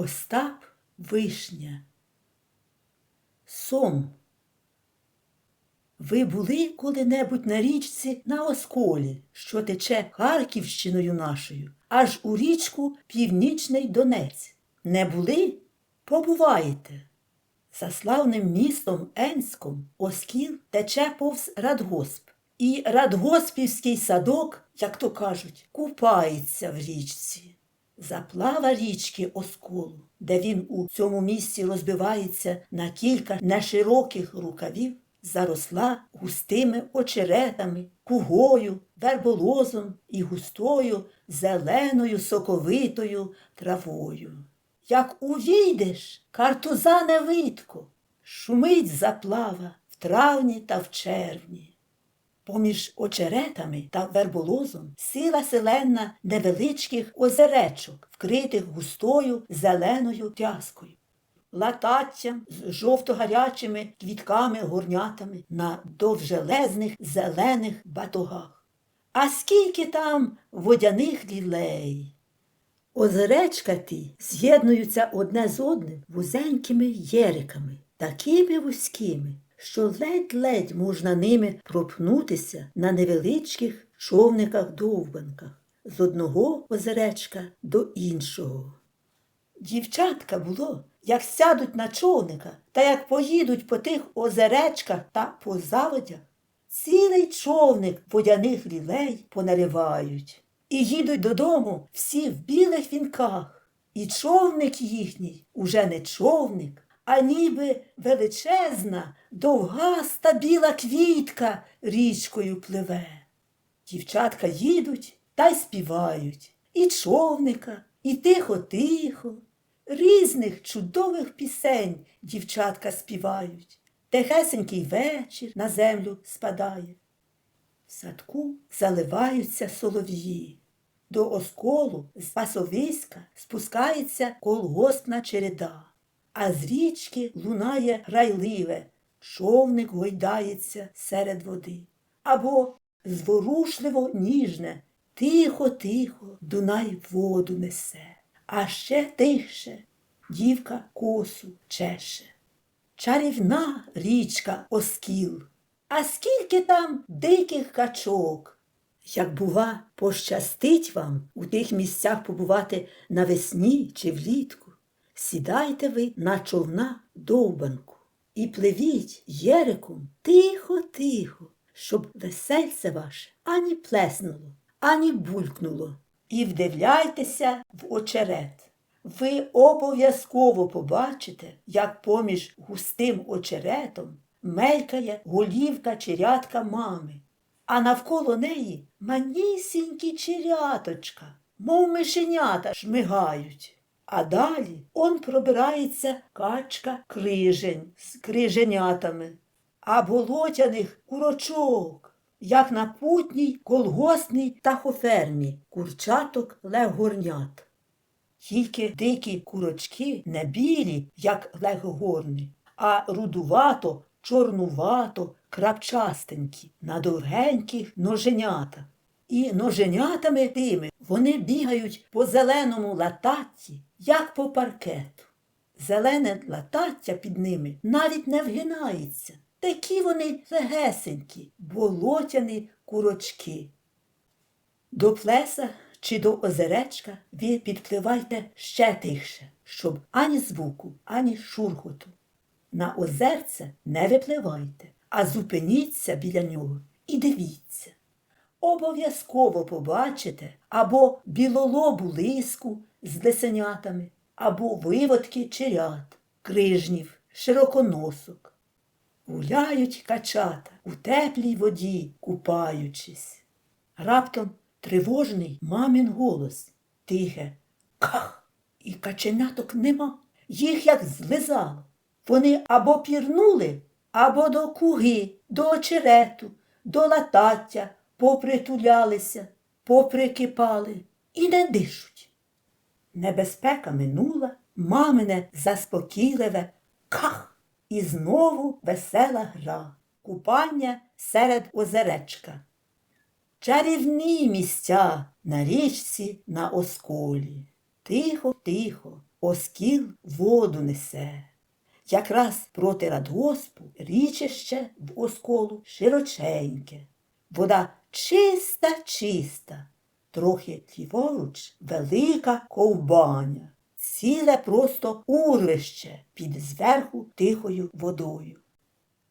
Остап Вишня. Сом. Ви були коли-небудь на річці на Осколі, що тече Харківщиною нашою, аж у річку Північний Донець. Не були? Побуваєте. За славним містом Енськом Оскіл тече повз Радгосп. І Радгоспівський садок, як то кажуть, купається в річці. Заплава річки Осколу, де він у цьому місці розбивається на кілька нешироких рукавів, заросла густими очеретами, кугою, верболозом і густою зеленою соковитою травою. Як увійдеш, картузане видко, шумить заплава в травні та в червні. Поміж очеретами та верболозом сила селена невеличких озеречок, вкритих густою зеленою тяскою, лататтям з жовто-гарячими квітками горнятами на довжелезних зелених батогах. А скільки там водяних лілей! Озеречка ті з'єднуються одне з одним вузенькими єриками, такими вузькими, що ледь-ледь можна ними пропнутися на невеличких човниках-довбанках з одного озеречка до іншого. Дівчатка було, як сядуть на човника та як поїдуть по тих озеречках та по заводях, цілий човник водяних лілей понаривають. І їдуть додому всі в білих вінках. І човник їхній уже не човник, а ніби величезна, довгаста біла квітка річкою пливе. Дівчатка їдуть та й співають і човника, і тихо-тихо. Різних чудових пісень дівчатка співають. Тихесенький вечір на землю спадає. В садку заливаються солов'ї. До осколу з пасовиська спускається колгоспна череда, а з річки лунає грайливе, човник гойдається серед води. Або зворушливо ніжне, тихо-тихо Дунай воду несе, а ще тихше дівка косу чеше. Чарівна річка Оскіл. А скільки там диких качок. Як, бува, пощастить вам у тих місцях побувати навесні чи влітку, сідайте ви на човна довбанку і пливіть єриком тихо-тихо, щоб весельце ваше ані плеснуло, ані булькнуло. І вдивляйтеся в очерет. Ви обов'язково побачите, як поміж густим очеретом мелькає голівка черятка мами, а навколо неї манісінькі черяточка, мов мишенята шмигають. А далі он пробирається качка крижень з криженятами, а болотяних курочок, як на путній колгоспній птахофермі курчаток легорнят. Тільки дикі курочки не білі, як легогорни, а рудувато, чорнувато, крапчастенькі, на довгеньких ноженятах. І ноженятами тими вони бігають по зеленому лататті, як по паркету. Зелене латаття під ними навіть не вгинається. Такі вони легесенькі, болотяні курочки. До плеса чи до озеречка ви підпливайте ще тихше, щоб ані звуку, ані шурхоту. На озерце не випливайте, а зупиніться біля нього і дивіться. Обов'язково побачите або білолобу лиску з лисенятами, або виводки черят, крижнів, широконосок. Гуляють качата у теплій воді, купаючись. Раптом тривожний мамин голос, тихе Ках! І каченяток нема. Їх як злизало. Вони або пірнули, або до куги, до очерету, до латаття попритулялися, поприкипали і не дишуть. Небезпека минула, мамине заспокійливе ках, і знову весела гра, купання серед озеречка. Чарівні місця на річці на осколі. Тихо, тихо, оскіл воду несе. Якраз проти радгоспу річище в осколу широченьке. Вода чиста, чиста, трохи ліворуч велика ковбаня, ціле просто урвище під зверху тихою водою.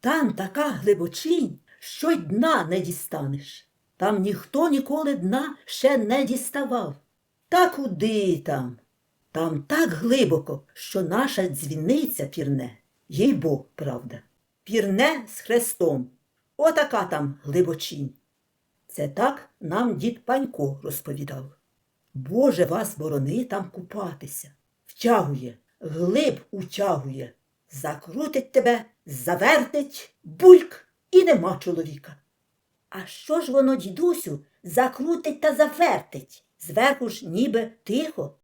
Там така глибочинь, що й дна не дістанеш. Там ніхто ніколи дна ще не діставав. Та куди там? Там так глибоко, що наша дзвіниця пірне, їй Бог, правда. Пірне з хрестом. Отака там глибочинь. Це так нам дід Панько розповідав. Боже вас борони там купатися. Втягує, глиб утягує, закрутить тебе, завертить, бульк і нема чоловіка. А що ж воно, дідусю, закрутить та завертить? Зверху ж ніби тихо.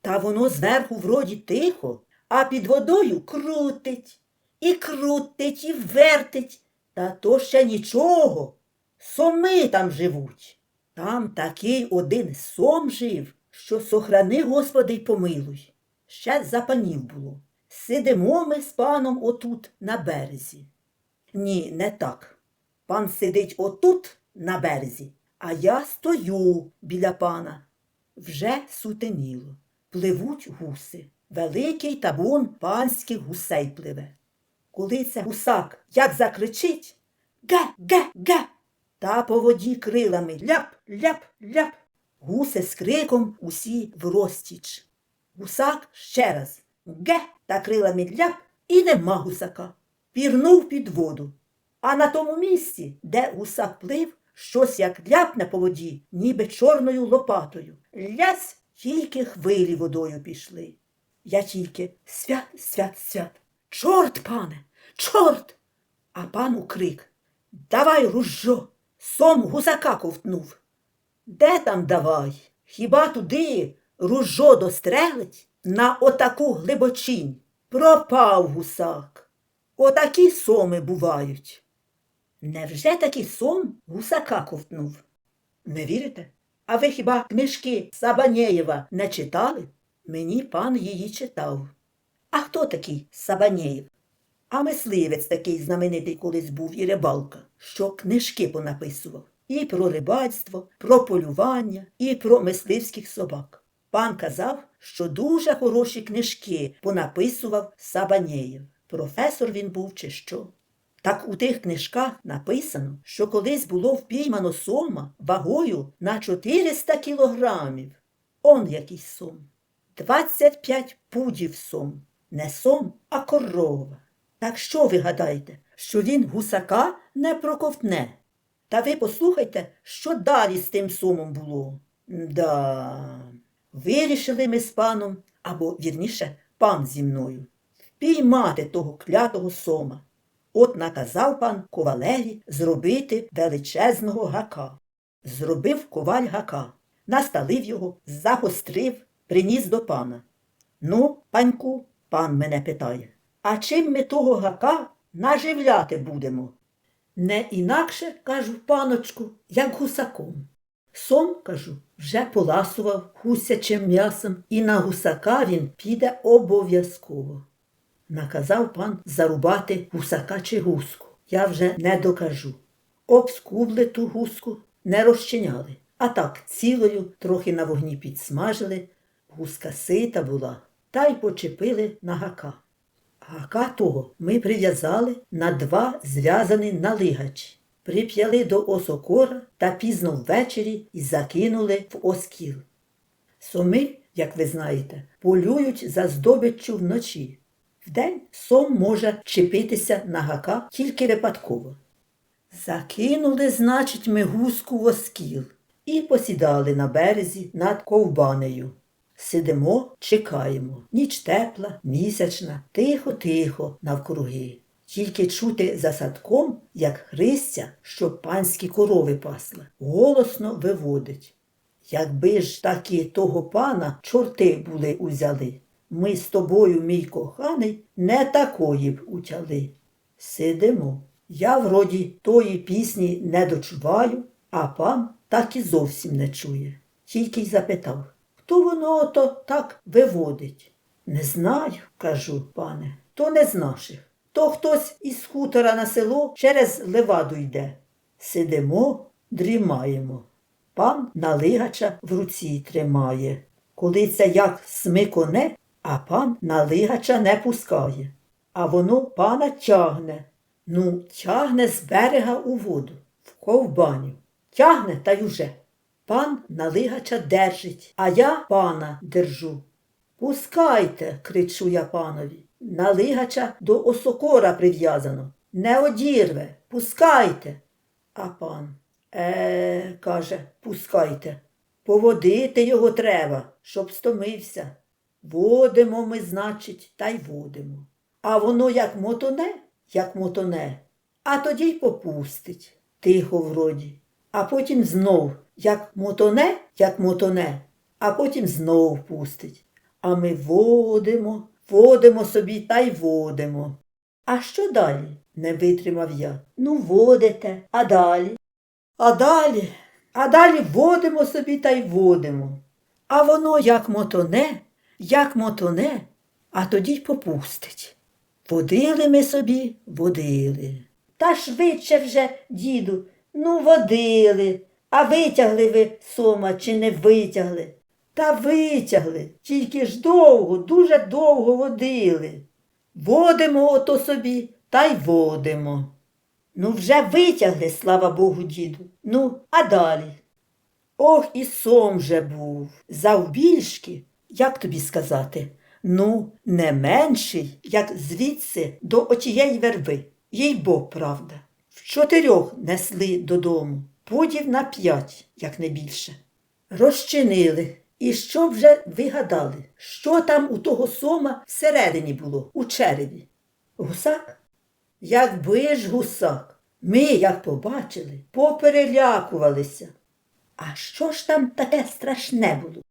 Та воно зверху вроді тихо, а під водою крутить, і крутить, і вертить. Та то ще нічого. Соми там живуть. Там такий один сом жив, що сохрани, Господи, й помилуй. Ще за панів було. Сидимо ми з паном отут на березі. Ні, не так. Пан сидить отут на березі, а я стою біля пана. Вже сутеніло. Пливуть гуси. Великий табун панських гусей пливе. Коли це гусак як закричить ге, ге, ге, та по воді крилами ляп, ляп, ляп. Гуси з криком усі в розтіч. Гусак ще раз ге та крилами ляп і нема гусака. Пірнув під воду. А на тому місці, де гусак плив, щось як ляпне по воді, ніби чорною лопатою. Лясь тільки хвилі водою пішли. Я тільки свят, свят, свят. Чорт, пане, чорт. А пан у крик Давай ружжо, сом гусака ковтнув. Де там давай? Хіба туди ружжо дострелить на отаку глибочинь? Пропав гусак. Отакі соми бувають. Невже такий сом гусака ковтнув? Не вірите? А ви хіба книжки Сабанєєва не читали? Мені пан її читав. А хто такий Сабанєєв? А мисливець такий знаменитий колись був і рибалка, що книжки понаписував і про рибальство, про полювання, і про мисливських собак. Пан казав, що дуже хороші книжки понаписував Сабанєєв. Професор він був чи що. Так у тих книжках написано, що колись було впіймано сома вагою на 400 кілограмів. Он який сом. 25 пудів сом. Не сом, а корова. Так що ви гадаєте, що він гусака не проковтне? Та ви послухайте, що далі з тим сомом було. Да, вирішили ми з паном, або вірніше, пан зі мною, впіймати того клятого сома. От наказав пан ковалеві зробити величезного гака. Зробив коваль гака, насталив його, загострив, приніс до пана. Ну, паньку, пан мене питає, а чим ми того гака наживляти будемо? Не інакше, кажу паночку, як гусаком. Сом, кажу, вже поласував гусячим м'ясом, і на гусака він піде обов'язково. Наказав пан зарубати гусака чи гуску. Я вже не докажу. Обскубли ту гуску, не розчиняли, а так цілою трохи на вогні підсмажили, гуска сита була, та й почепили на гака. Гака того ми прив'язали на два зв'язані налигачі, прип'яли до осокора та пізно ввечері і закинули в оскіл. Соми, як ви знаєте, полюють за здобиччю вночі. Вдень сом може чепитися на гака тільки випадково. Закинули, значить, ми гуску в оскіл і посідали на березі над ковбанею. Сидимо, чекаємо. Ніч тепла, місячна, тихо-тихо навкруги. Тільки чути за садком, як Христя, що панські корови пасла, голосно виводить. Якби ж таки того пана чорти були узяли, ми з тобою, мій коханий, не такої б утяли. Сидимо. Я вроді тої пісні не дочуваю, а пан так і зовсім не чує. Тільки й запитав, хто воно то так виводить? Не знаю, кажу, пане, то не з наших. То хтось із хутора на село через леваду йде. Сидимо, дрімаємо. Пан налигача в руці тримає. Коли це як смиконе, а пан налигача не пускає. А воно пана тягне. Ну, тягне з берега у воду, в ковбаню. Тягне та й уже. Пан налигача держить, а я пана держу. Пускайте, кричу я панові. Налигача до осокора прив'язано. Не одірве, пускайте. А пан е, каже, пускайте. Поводити його треба, щоб стомився. Водимо ми, значить, та й водимо. А воно як мотоне, як мотоне, а тоді й попустить, тихо вроді. А потім знов, як мотоне, як мотоне, а потім знов пустить. А ми водимо, водимо собі та й водимо. А що далі? не витримав я. Ну, водите, а далі? А далі, а далі водимо собі та й водимо. А воно як мотоне, як мотоне, а тоді й попустить. Водили ми собі, водили. Та швидше вже, діду, ну водили. А витягли ви сома чи не витягли? Та витягли, тільки ж довго, дуже довго водили. Водимо ото собі та й водимо. Ну, вже витягли, слава Богу, діду. Ну, а далі? Ох, і сом же був. Завбільшки, як тобі сказати, ну, не менший, як звідси до отієї верби. Їй бо, правда. В чотирьох несли додому, пудів на п'ять, як не більше. Розчинили. І що вже вигадали? Що там у того сома всередині було, у череві? Гусак? Якби ж гусак. Ми, як побачили, поперелякувалися. А що ж там таке страшне було?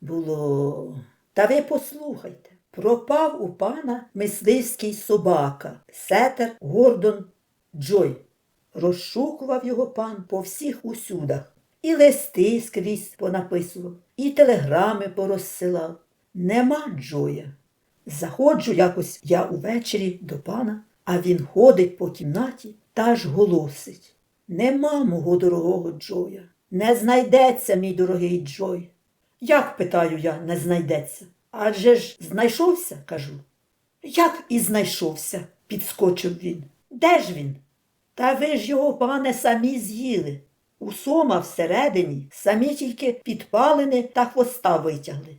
Було. Та ви послухайте. Пропав у пана мисливський собака, сетер Гордон Джой. Розшукував його пан по всіх усюдах. І листи скрізь понаписував, і телеграми порозсилав. Нема Джоя. Заходжу якось я увечері до пана, а він ходить по кімнаті та ж голосить. Нема мого дорогого Джоя. Не знайдеться, мій дорогий Джой. Як, питаю я, не знайдеться? Адже ж знайшовся, кажу. Як і знайшовся, підскочив він. Де ж він? Та ви ж його, пане, самі з'їли. У сома всередині самі тільки підпалини та хвоста витягли.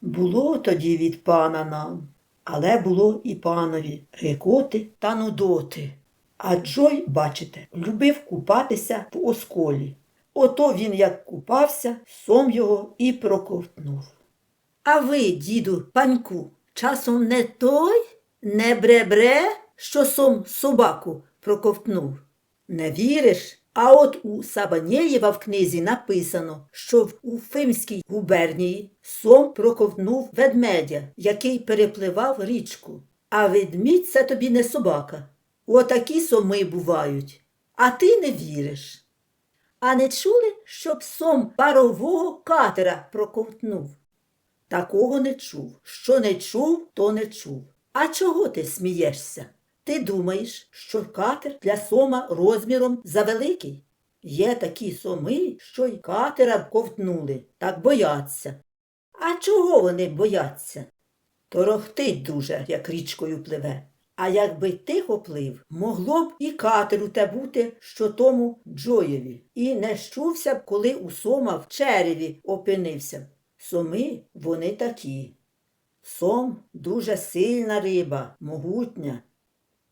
Було тоді від пана нам, але було і панові гекоти та нудоти. А Джой, бачите, любив купатися в осколі. Ото він як купався, сом його і проковтнув. А ви, діду, паньку, часом не той, не бре-бре, що сом собаку проковтнув? Не віриш? А от у Сабанєєва в книзі написано, що в Уфимській губернії сом проковтнув ведмедя, який перепливав річку. А ведмідь це тобі не собака. Отакі соми бувають. А ти не віриш. А не чули, щоб сом парового катера проковтнув? Такого не чув. Що не чув, то не чув. А чого ти смієшся? Ти думаєш, що катер для сома розміром завеликий? Є такі соми, що й катера ковтнули, так бояться. А чого вони бояться? Торохтить дуже, як річкою пливе. А якби тихо плив, могло б і катеру те бути, що тому Джоєві, і не щувся б, коли у сома в череві опинився. Соми вони такі. Сом дуже сильна риба, могутня.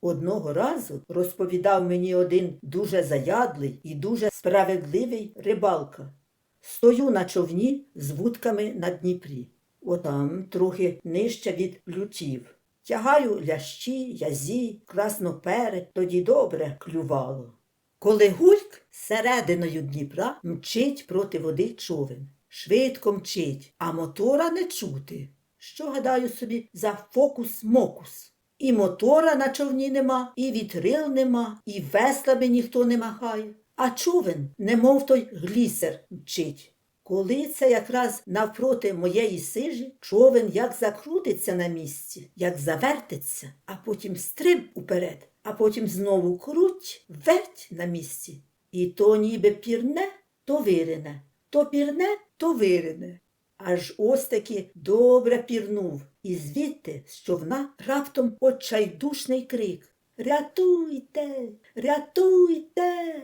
Одного разу розповідав мені один дуже заядлий і дуже справедливий рибалка. Стою на човні з вудками на Дніпрі. Отам трохи нижче від лютів. Тягаю лящі, язі, краснопере, тоді добре клювало. Коли гульк серединою Дніпра мчить проти води човен. Швидко мчить, а мотора не чути. Що, гадаю собі, за фокус-мокус? І мотора на човні нема, і вітрил нема, і веслами ніхто не махає. А човен, немов той глісер, мчить. Коли це якраз навпроти моєї сижі, човен як закрутиться на місці, як завертиться, а потім стриб уперед, а потім знову круть, верть на місці. І то ніби пірне, то вирине, то пірне, то вирине. Аж ось таки добре пірнув, і звідти з човна раптом отчайдушний крик. Рятуйте, рятуйте.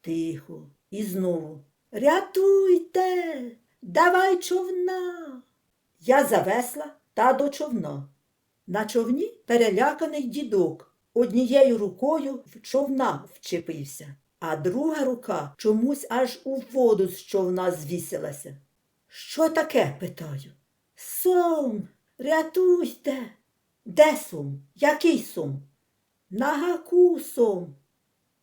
Тихо. І знову. Рятуйте, давай човна. Я завесла та до човна. На човні переляканий дідок однією рукою в човна вчепився, а друга рука чомусь аж у воду з човна звісилася. Що таке? питаю. Сом, рятуйте. Де сом? Який сом? На гаку сом.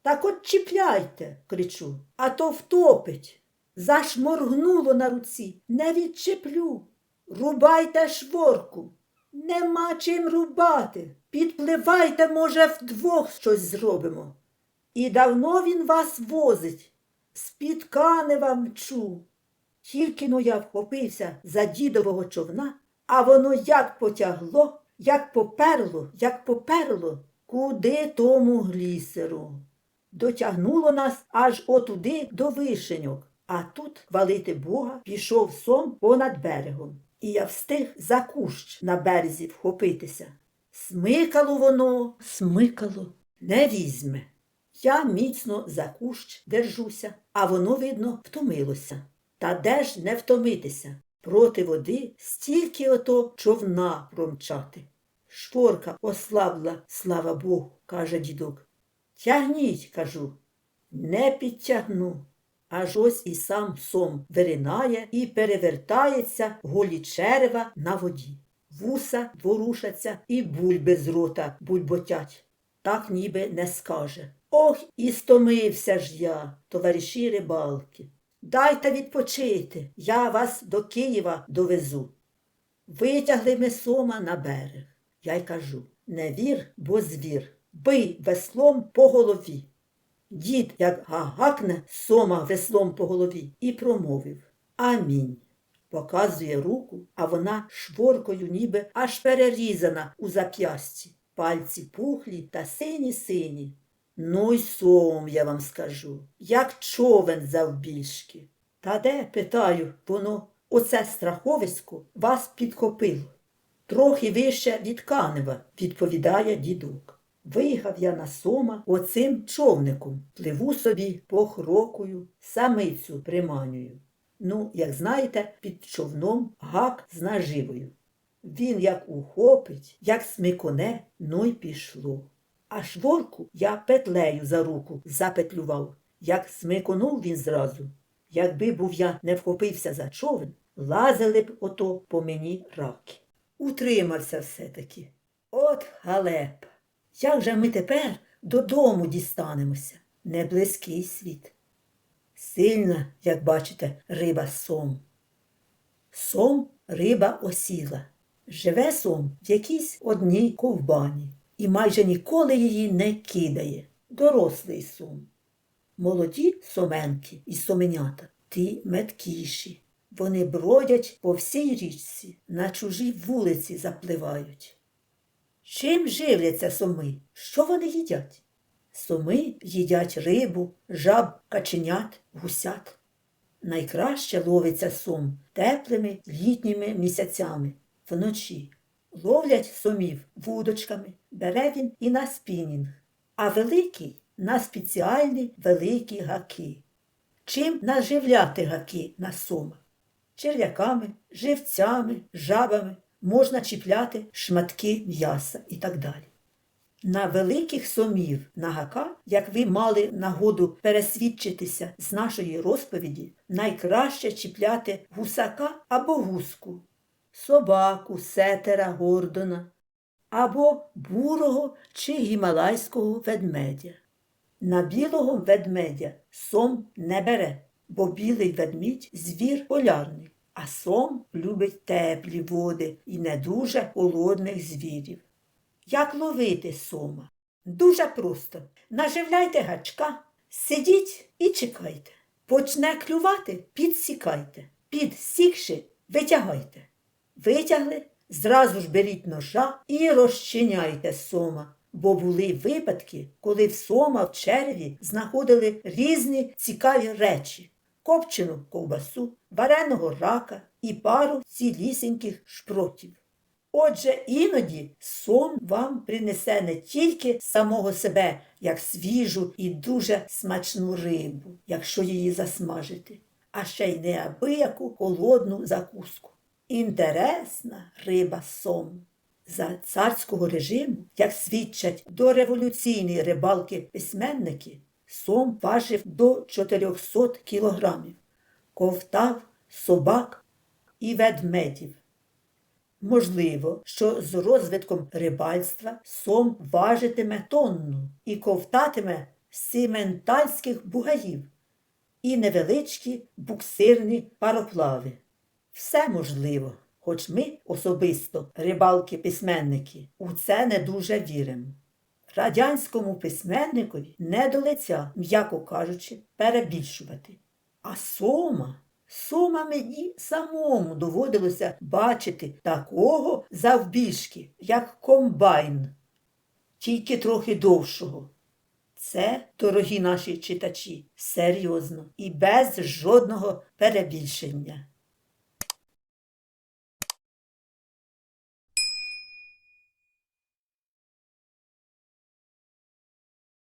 Так от чіпляйте, кричу, а то втопить. Зашморгнуло на руці, не відчеплю. Рубайте шворку. Нема чим рубати. Підпливайте, може, вдвох щось зробимо. І давно він вас возить. З-під Канева. Тільки но я вхопився за дідового човна, а воно як потягло, як поперло, як поперло, куди тому глісеру. Дотягнуло нас аж отуди до вишеньок, а тут, хвалити Бога, пішов сом понад берегом. І я встиг за кущ на березі вхопитися. Смикало воно, смикало, не візьме. Я міцно за кущ держуся, а воно, видно, втомилося. Та де ж не втомитися? Проти води стільки ото човна промчати. Шпорка ослабла, слава Богу, каже дідок. Тягніть, кажу, не підтягну. Аж ось і сам сом виринає і перевертається голі черева на воді. Вуса ворушаться і бульби з рота бульботять. Так ніби не скаже. Ох, і стомився ж я, товариші рибалки. Дайте відпочити, я вас до Києва довезу. Витягли ми сома на берег. Я й кажу не вір, бо звір, бий веслом по голові. Дід, як гагакне сома веслом по голові, і промовив Амінь. Показує руку, а вона шворкою ніби аж перерізана у зап'ясті. Пальці пухлі та сині сині. Ну й сом, я вам скажу, як човен завбільшки. Та де, питаю, воно, оце страховисько вас підхопило. Трохи вище від Канева, відповідає дідок. Виїхав я на сома оцим човником, пливу собі похрокую, самицю приманюю. Ну, як знаєте, під човном гак з наживою. Він як ухопить, як смиконе, ну й пішло. А шворку я петлею за руку запетлював, як смиконув він зразу. Якби був я не вхопився за човен, лазили б ото по мені раки. Утримався все-таки. От халепа. Як же ми тепер додому дістанемося? Не близький світ. Сильна, як бачите, риба сом. Сом риба осіла. Живе сом в якійсь одній ковбані і майже ніколи її не кидає. Дорослий сом. Молоді соменки і соменята, ті меткіші. Вони бродять по всій річці, на чужі вулиці запливають. Чим живляться соми? Що вони їдять? Соми їдять рибу, жаб, каченят, гусят. Найкраще ловиться сом теплими літніми місяцями вночі. Ловлять сомів вудочками, бере він і на спінінг, а великий на спеціальні великі гаки. Чим наживляти гаки на сома? Черв'яками, живцями, жабами можна чіпляти шматки м'яса і так далі. На великих сомів на гака, як ви мали нагоду пересвідчитися з нашої розповіді, найкраще чіпляти гусака або гуску, собаку, сетера, гордона або бурого чи гімалайського ведмедя. На білого ведмедя сом не бере, бо білий ведмідь звір полярний, а сом любить теплі води і не дуже холодних звірів. Як ловити сома? Дуже просто. Наживляйте гачка, сидіть і чекайте. Почне клювати, підсікайте, підсікши, витягайте. Витягли, зразу ж беріть ножа і розчиняйте сома. Бо були випадки, коли в сома в черві знаходили різні цікаві речі: копчену ковбасу, вареного рака і пару цілісіньких шпротів. Отже, іноді сом вам принесе не тільки самого себе, як свіжу і дуже смачну рибу, якщо її засмажити, а ще й неабияку холодну закуску. Інтересна риба сом. За царського режиму, як свідчать дореволюційні рибалки-письменники, сом важив до 400 кілограмів, ковтав собак і ведмедів. Можливо, що з розвитком рибальства сом важитиме тонну і ковтатиме сіментальських бугаїв і невеличкі буксирні пароплави. Все можливо, хоч ми особисто, рибалки-письменники, у це не дуже віримо. Радянському письменникові не до лиця, м'яко кажучи, перебільшувати. А сома, сома мені самому доводилося бачити такого завбільшки, як комбайн, тільки трохи довшого. Це, дорогі наші читачі, серйозно і без жодного перебільшення.